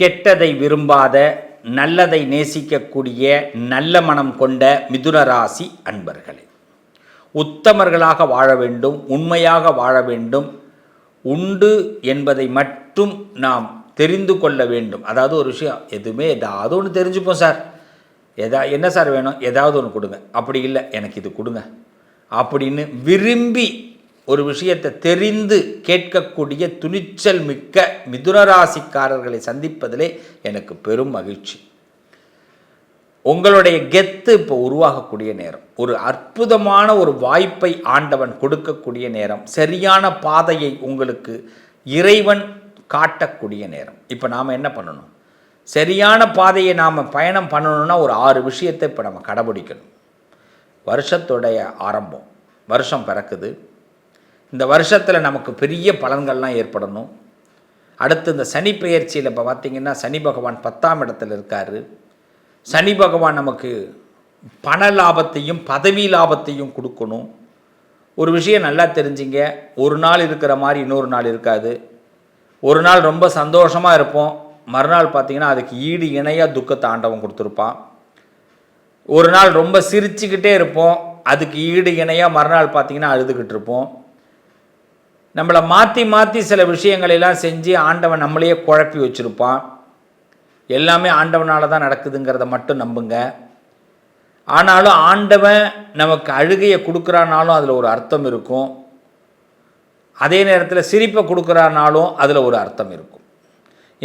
கெட்டதை விரும்பாத நல்லதை நேசிக்கக்கூடிய நல்ல மனம் கொண்ட மிதுன ராசி அன்பர்களே. உத்தமர்களாக வாழ வேண்டும் உண்மையாக வாழ வேண்டும். உண்டு என்பதை மட்டும் நாம் தெரிந்து கொள்ள வேண்டும். அதாவது ஒரு விஷயம் எதுவுமே ஏதாவது ஒன்று தெரிஞ்சுப்போம் சார். எதா என்ன சார் வேணும்? ஏதாவது ஒன்று கொடுங்க. அப்படி இல்லை எனக்கு இது கொடுங்க. அப்படின்னு விரும்பி ஒரு விஷயத்தை தெரிந்து கேட்கக்கூடிய துணிச்சல் மிக்க மிதுனராசிக்காரர்களை சந்திப்பதிலே எனக்கு பெரும் மகிழ்ச்சி. உங்களுடைய கெத்து இப்போ உருவாகக்கூடிய நேரம். ஒரு அற்புதமான ஒரு வாய்ப்பை ஆண்டவன் கொடுக்கக்கூடிய நேரம். சரியான பாதையை உங்களுக்கு இறைவன் காட்டக்கூடிய நேரம். இப்போ நாம் என்ன பண்ணணும்? சரியான பாதையை நாம் பயணம் பண்ணணும்னா ஒரு ஆறு விஷயத்தை இப்போ நம்ம கடைபிடிக்கணும். வருஷத்துடைய ஆரம்பம். வருஷம் பிறக்குது. இந்த வருஷத்தில் நமக்கு பெரிய பலன்கள்லாம் ஏற்படணும். அடுத்து இந்த சனி பெயர்ச்சியில் இப்போ பார்த்தீங்கன்னா சனி பகவான் பத்தாம் இடத்துல இருக்கார். சனி பகவான் நமக்கு பண லாபத்தையும் பதவி லாபத்தையும் கொடுக்கணும். ஒரு விஷயம் நல்லா தெரிஞ்சிங்க. ஒரு நாள் இருக்கிற மாதிரி இன்னொரு நாள் இருக்காது. ஒரு நாள் ரொம்ப சந்தோஷமாக இருப்போம். மறுநாள் பார்த்தீங்கன்னா அதுக்கு ஈடு இணையாக துக்கத்தை ஆண்டவன் கொடுத்துருப்பான். ஒரு நாள் ரொம்ப சிரிச்சுக்கிட்டே இருப்போம். அதுக்கு ஈடு இணையாக மறுநாள் பார்த்தீங்கன்னா அழுதுகிட்டு இருப்போம். நம்மளை மாற்றி மாற்றி சில விஷயங்களெல்லாம் செஞ்சு ஆண்டவன் நம்மளையே குழப்பி வச்சுருப்பான். எல்லாமே ஆண்டவனால தான் நடக்குதுங்கிறத மட்டும் நம்புங்க. ஆனாலும் ஆண்டவன் நமக்கு அழுகையை கொடுக்குறானாலும் அதில் ஒரு அர்த்தம் இருக்கும். அதே நேரத்தில் சிரிப்பை கொடுக்குறானாலும் அதில் ஒரு அர்த்தம் இருக்கும்.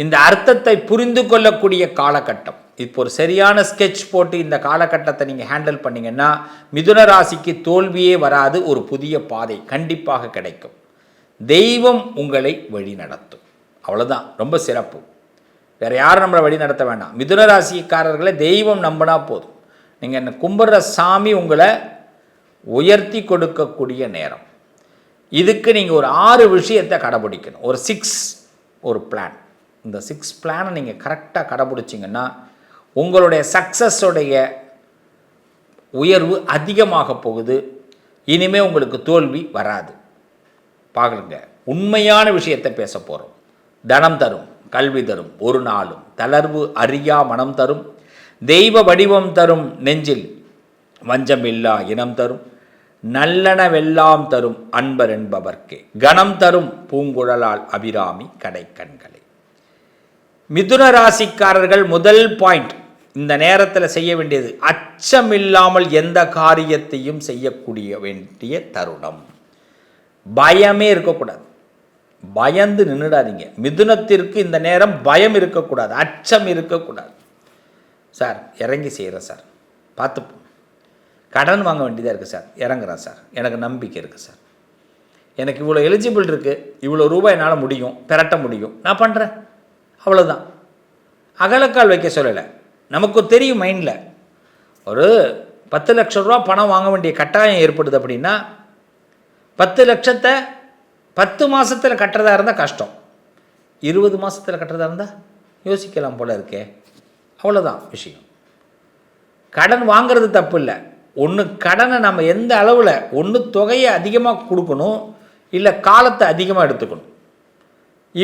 இந்த அர்த்தத்தை புரிந்து கொள்ளக்கூடிய காலகட்டம். இப்போ ஒரு சரியான ஸ்கெட்ச் போட்டு இந்த காலகட்டத்தை நீங்கள் ஹேண்டில் பண்ணீங்கன்னா மிதுன ராசிக்கு தோல்வியே வராது ஒரு புதிய பாதை கண்டிப்பாக கிடைக்கும். தெய்வம் உங்களை வழி நடத்தும். அவ்வளோதான் ரொம்ப சிறப்பு. வேறு யாரும் நம்மளை வழி நடத்த வேண்டாம் மிதுன ராசிக்காரர்களை தெய்வம் நம்பினா போதும். நீங்கள் என்ன கும்பிட்ற சாமி உங்களை உயர்த்தி கொடுக்கக்கூடிய நேரம். இதுக்கு நீங்கள் ஒரு ஆறு விஷயத்தை கடைபிடிக்கணும். ஒரு சிக்ஸ் ஒரு பிளான் இந்த சிக்ஸ் பிளானை நீங்கள் கரெக்டாக கடைபிடிச்சிங்கன்னா உங்களுடைய சக்ஸஸோடைய உயர்வு அதிகமாக போகுது. இனிமேல் உங்களுக்கு தோல்வி வராது. பார்க்கலுங்க உண்மையான விஷயத்தை பேச போகிறோம் தனம் தரும் கல்வி தரும் ஒரு நாளும். தளர்வு அறியா மனம் தரும். தெய்வ வடிவம் தரும் நெஞ்சில் வஞ்சமில்லா இனம் தரும். நல்லனவெல்லாம் தரும் அன்பர் என்பவர்க்கே. கணம் தரும் பூங்குழலால் அபிராமி கடைக்கண்களை. மிதுன ராசிக்காரர்கள் முதல் பாயிண்ட் இந்த நேரத்தில் செய்ய வேண்டியது. அச்சமில்லாமல் எந்த காரியத்தையும் செய்யக்கூடிய வேண்டிய தருணம். பயமே இருக்கக்கூடாது. பயந்து நின்றுடாதீங்க மிதுனத்திற்கு இந்த நேரம் பயம் இருக்கக்கூடாது. அச்சம் இருக்கக்கூடாது. சார் இறங்கி செய்கிறேன் சார். பார்த்துப்போம். கடன் வாங்க வேண்டியதாக இருக்குது சார். இறங்குறேன் சார். எனக்கு நம்பிக்கை இருக்குது சார். எனக்கு இவ்வளோ எலிஜிபிள் இருக்குது இவ்வளோ ரூபாய் என்னால் முடியும். பெரட்ட முடியும். நான் பண்ணுறேன் அவ்வளோதான் அகலக்கால் வைக்க சொல்லலை. நமக்கு தெரியும் மைண்டில் ஒரு பத்து லட்ச ரூபா பணம் வாங்க வேண்டிய கட்டாயம் ஏற்படுது அப்படின்னா பத்து லட்சத்தை பத்து மாதத்தில் கட்டுறதா இருந்தால் கஷ்டம். இருபது மாதத்தில் கட்டுறதா இருந்தால் யோசிக்கலாம் போல இருக்கே. அவ்வளோதான் விஷயம். கடன் வாங்கிறது தப்பு இல்லை. ஒன்று கடனை நம்ம எந்த அளவில் ஒன்று தொகையை அதிகமாக கொடுக்கணும் இல்லை காலத்தை அதிகமாக எடுத்துக்கணும்.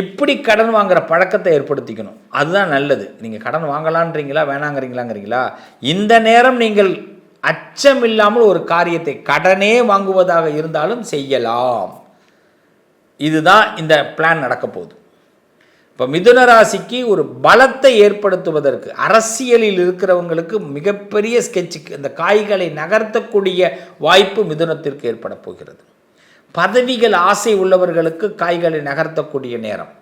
இப்படி கடன் வாங்குகிற பழக்கத்தை ஏற்படுத்திக்கணும். அதுதான் நல்லது. நீங்கள் கடன் வாங்கலான்றீங்களா வேணாங்கிறீங்களாங்கிறீங்களா? இந்த நேரம் நீங்கள் அச்சமில்லாமல் ஒரு காரியத்தை கடனே வாங்குவதாக இருந்தாலும் செய்யலாம். இதுதான் இந்த பிளான் நடக்க போகுது. இப்போ மிதுன ராசிக்கு ஒரு பலத்தை ஏற்படுத்துவதற்கு அரசியலில் இருக்கிறவங்களுக்கு மிகப்பெரிய ஸ்கெட்சுக்கு இந்த காய்களை நகர்த்தக்கூடிய வாய்ப்பு மிதுனத்திற்கு ஏற்பட போகிறது. பதவிகள் ஆசை உள்ளவர்களுக்கு காய்களை நகர்த்தக்கூடிய நேரம்.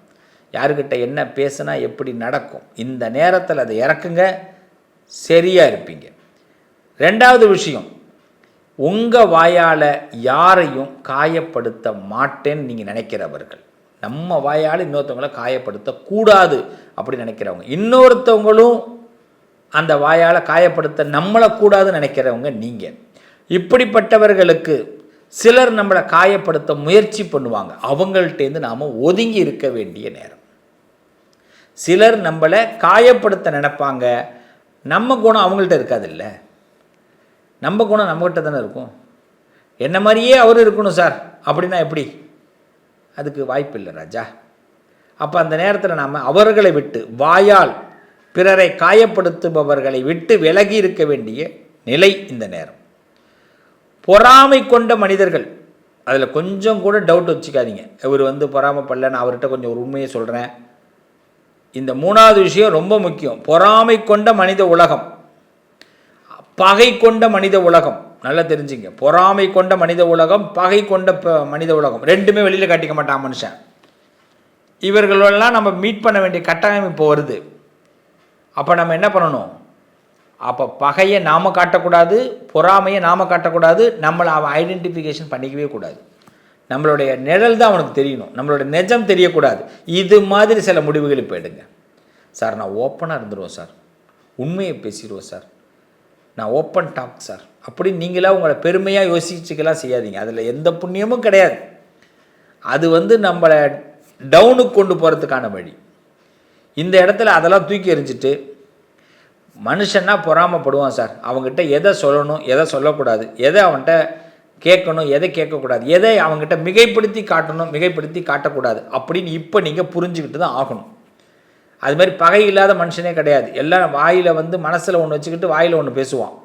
யாருக்கிட்ட என்ன பேசுனா எப்படி நடக்கும்? இந்த நேரத்தில் அதை இறக்குங்க சரியாக இருப்பீங்க. ரெண்டாவது விஷயம் உங்கள் வாயால் யாரையும் காயப்படுத்த மாட்டேன்னு நீங்கள் நினைக்கிறவர்கள். நம்ம வாயால் இன்னொருத்தவங்களை காயப்படுத்தக்கூடாது அப்படி நினைக்கிறவங்க. இன்னொருத்தவங்களும் அந்த வாயால் காயப்படுத்த நம்மளை கூடாதுன்னு நினைக்கிறவங்க நீங்கள் இப்படிப்பட்டவர்களுக்கு சிலர் நம்மளை காயப்படுத்த முயற்சி பண்ணுவாங்க. அவங்கள்ட்டேருந்து நாம் ஒதுங்கி இருக்க வேண்டிய நேரம். சிலர் நம்மளை காயப்படுத்த நினைப்பாங்க. நம்ம குணம் அவங்கள்ட்ட இருக்காதுல்ல. நம்ம குணம் நம்மகிட்ட தானே இருக்கும். என்ன மாதிரியே அவர் இருக்கணும் சார். அப்படின்னா எப்படி? அதுக்கு வாய்ப்பு இல்லை ராஜா. அப்போ அந்த நேரத்தில் நாம் அவர்களை விட்டு வாயால் பிறரை காயப்படுத்துபவர்களை விட்டு விலகி இருக்க வேண்டிய நிலை இந்த நேரம். பொறாமை கொண்ட மனிதர்கள் அதில் கொஞ்சம் கூட டவுட் வச்சுக்காதீங்க. இவர் வந்து பொறாமப்படல நான் அவர்கிட்ட கொஞ்சம் ஒரு உண்மையை சொல்கிறேன் இந்த மூணாவது விஷயம் ரொம்ப முக்கியம். பொறாமை கொண்ட மனித உலகம். பகை கொண்ட மனித உலகம். நல்லா தெரிஞ்சுங்க. பொறாமை கொண்ட மனித உலகம் பகை கொண்ட ப- மனித உலகம். ரெண்டுமே வெளியில் காட்டிக்க மாட்டான் மனுஷன். இவர்களெல்லாம் நம்ம மீட் பண்ண வேண்டிய கட்டாயம் இப்போ வருது. அப்போ நம்ம என்ன பண்ணணும்? அப்போ பகையை நாம் காட்டக்கூடாது பொறாமையை நாம் காட்டக்கூடாது நம்மளை அவன் ஐடென்டிஃபிகேஷன் பண்ணிக்கவே கூடாது. நம்மளுடைய நிழல் தான் அவனுக்கு தெரியணும். நம்மளுடைய நிஜம் தெரியக்கூடாது. இது மாதிரி சில முடிவுகள் இப்போ எடுங்க. சார் நான் ஓப்பனாக இருந்துடுவோம் சார். உண்மையை பேசிடுவோம் சார். நான் ஓப்பன் டாக் சார் அப்படி நீங்களாக உங்களை பெருமையாக யோசிச்சுக்கலாம் செய்யாதீங்க. அதில் எந்த புண்ணியமும் கிடையாது. அது வந்து நம்மளை டவுனுக்கு கொண்டு போகிறதுக்கான வழி. இந்த இடத்துல அதெல்லாம் தூக்கி எறிஞ்சிட்டு மனுஷன்னா பொறாமப்படுவான் சார் அவங்ககிட்ட எதை சொல்லணும் எதை சொல்லக்கூடாது எதை அவன்கிட்ட கேட்கணும் எதை கேட்கக்கூடாது எதை அவங்ககிட்ட மிகைப்படுத்தி காட்டணும் மிகைப்படுத்தி காட்டக்கூடாது அப்படின்னு இப்போ நீங்கள் புரிஞ்சுக்கிட்டு தான் ஆகணும். அது மாதிரி பகை இல்லாத மனுஷனே கிடையாது. எல்லாம் வாயில் வந்து மனசில் ஒன்று வச்சுக்கிட்டு வாயில் ஒன்று பேசுவான்.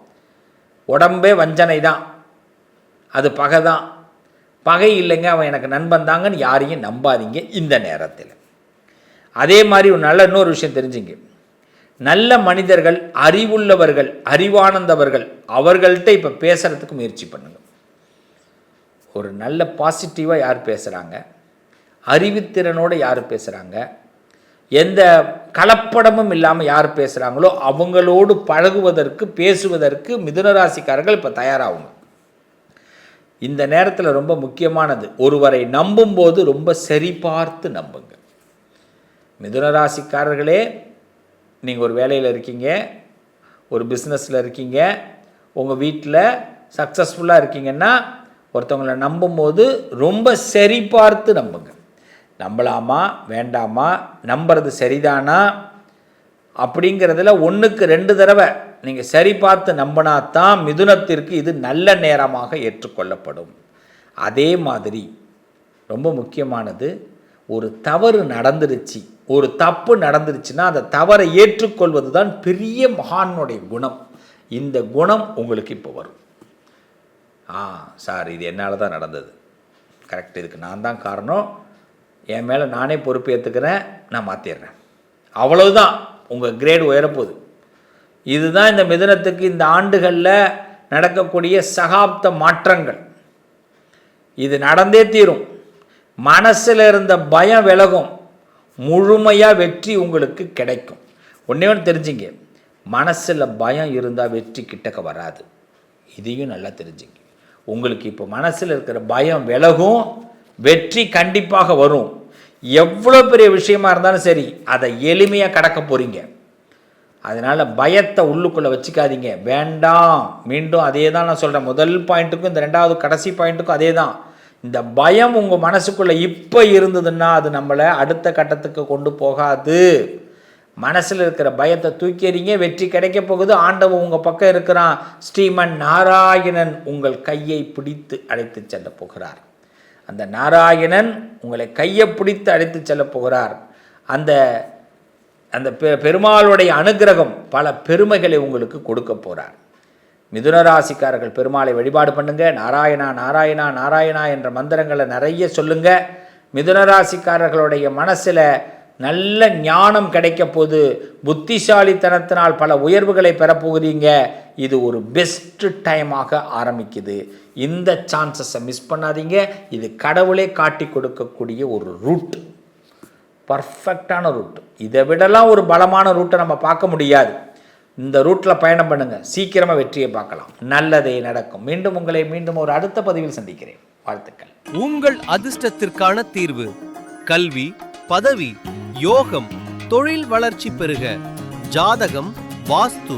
உடம்பே வஞ்சனை தான். அது பகை தான். பகை இல்லைங்க அவன் எனக்கு நண்பன் தாங்கன்னு யாரையும் நம்பாதீங்க இந்த நேரத்தில். அதே மாதிரி ஒரு நல்ல இன்னொரு விஷயம் தெரிஞ்சுங்க. நல்ல மனிதர்கள் அறிவுள்ளவர்கள் அறிவானந்தவர்கள் அவர்கள்ட்ட இப்போ பேசுகிறதுக்கு முயற்சி பண்ணுங்க. ஒரு நல்ல பாசிட்டிவாக யார் பேசுகிறாங்க அறிவுத்திறனோடு யார் பேசுகிறாங்க எந்த கலப்படமும் இல்லாமல் யார் பேசுகிறாங்களோ அவங்களோடு பழகுவதற்கு பேசுவதற்கு மிதுனராசிக்காரர்கள் இப்போ தயாராகுங்க. இந்த நேரத்தில் ரொம்ப முக்கியமானது ஒருவரை நம்பும்போது ரொம்ப சரி பார்த்து நம்புங்க மிதுனராசிக்காரர்களே நீங்கள் ஒரு வேலையில் இருக்கீங்க ஒரு பிஸ்னஸில் இருக்கீங்க உங்கள் வீட்டில் சக்ஸஸ்ஃபுல்லாக இருக்கீங்கன்னா ஒருத்தவங்களை நம்பும்போது ரொம்ப சரி பார்த்து நம்புங்க. நம்பலாமா? வேண்டாமா? நம்புறது சரிதானா? அப்படிங்கிறதுல ஒன்றுக்கு ரெண்டு தடவை நீங்கள் சரி பார்த்து நம்பினா தான் மிதுனத்திற்கு இது நல்ல நேரமாக ஏற்றுக்கொள்ளப்படும். அதே மாதிரி ரொம்ப முக்கியமானது ஒரு தவறு நடந்துருச்சு ஒரு தப்பு நடந்துருச்சுன்னா அந்த தவறை ஏற்றுக்கொள்வது தான் பெரிய மகானுடைய குணம். இந்த குணம் உங்களுக்கு இப்போ வரும். ஆ சார் இது என்னால் தான் நடந்தது. கரெக்ட் இதுக்கு நான் தான் காரணம். என் மேலே நானே பொறுப்பு ஏற்றுக்கிறேன் நான் மாற்றிடுறேன் அவ்வளவுதான். உங்கள் கிரேடு உயரப்போகுது. இதுதான் இந்த மிதுனத்துக்கு இந்த ஆண்டுகளில் நடக்கக்கூடிய சகாப்த மாற்றங்கள். இது நடந்தே தீரும். மனசில் இருந்த பயம் விலகும். முழுமையாக வெற்றி உங்களுக்கு கிடைக்கும். ஒன்றே ஒன்று தெரிஞ்சுங்க. மனசில் பயம் இருந்தால் வெற்றி கிட்டக்க வராது. இதையும் நல்லா தெரிஞ்சுங்க. உங்களுக்கு இப்போ மனசில் இருக்கிற பயம் விலகும். வெற்றி கண்டிப்பாக வரும். எவ்வளோ பெரிய விஷயமா இருந்தாலும் சரி அதை எளிமையாக கடக்க போகிறீங்க அதனால் பயத்தை உள்ளுக்குள்ளே வச்சுக்காதீங்க. வேண்டாம். மீண்டும் அதே தான் நான் சொல்கிறேன் முதல் பாயிண்ட்டுக்கும் இந்த ரெண்டாவது கடைசி பாயிண்ட்டுக்கும் அதே தான் இந்த பயம் உங்கள் மனசுக்குள்ளே இப்போ இருந்ததுன்னா அது நம்மளை அடுத்த கட்டத்துக்கு கொண்டு போகாது. மனசில் இருக்கிற பயத்தை தூக்கிறீங்க வெற்றி கிடைக்க போகுது. ஆண்டவன் உங்கள் பக்கம் இருக்கிறான். ஸ்ரீமன் நாராயணன் உங்கள் கையை பிடித்து அழைத்து செல்ல போகிறார். அந்த நாராயணன் உங்களை கையை பிடித்து அழைத்து செல்ல போகிறார். அந்த அந்த பெ- பெருமாளுடைய அனுக்கிரகம் பல பெருமைகளை உங்களுக்கு கொடுக்க போகிறார் மிதுனராசிக்காரர்கள் பெருமாளை வழிபாடு பண்ணுங்க. நாராயணா நாராயணா நாராயணா என்ற மந்திரங்களை நிறைய சொல்லுங்க. மிதுனராசிக்காரர்களுடைய மனசில் நல்ல ஞானம் கிடைக்க போது புத்திசாலித்தனத்தினால் பல உயர்வுகளை பெறப்போகிறீங்க இது ஒரு பெஸ்ட்டு டைமாக ஆரம்பிக்குது. இந்த சான்சஸை மிஸ் பண்ணாதீங்க. இது கடவுளே காட்டி கொடுக்கக்கூடிய ஒரு ரூட் பர்ஃபெக்டான ரூட் இதை விடலாம் ஒரு பலமான ரூட்டை நம்ம பார்க்க முடியாது. இந்த ரூட்டில் பயணம் பண்ணுங்கள் சீக்கிரமாக வெற்றியை பார்க்கலாம். நல்லதே நடக்கும். மீண்டும் உங்களை மீண்டும் ஒரு அடுத்த பதிவில் சந்திக்கிறேன். வாழ்த்துக்கள். உங்கள் அதிர்ஷ்டத்திற்கான தீர்வு. கல்வி பதவி யோகம் தொழில் வளர்ச்சி பெருக ஜாதகம் வாஸ்து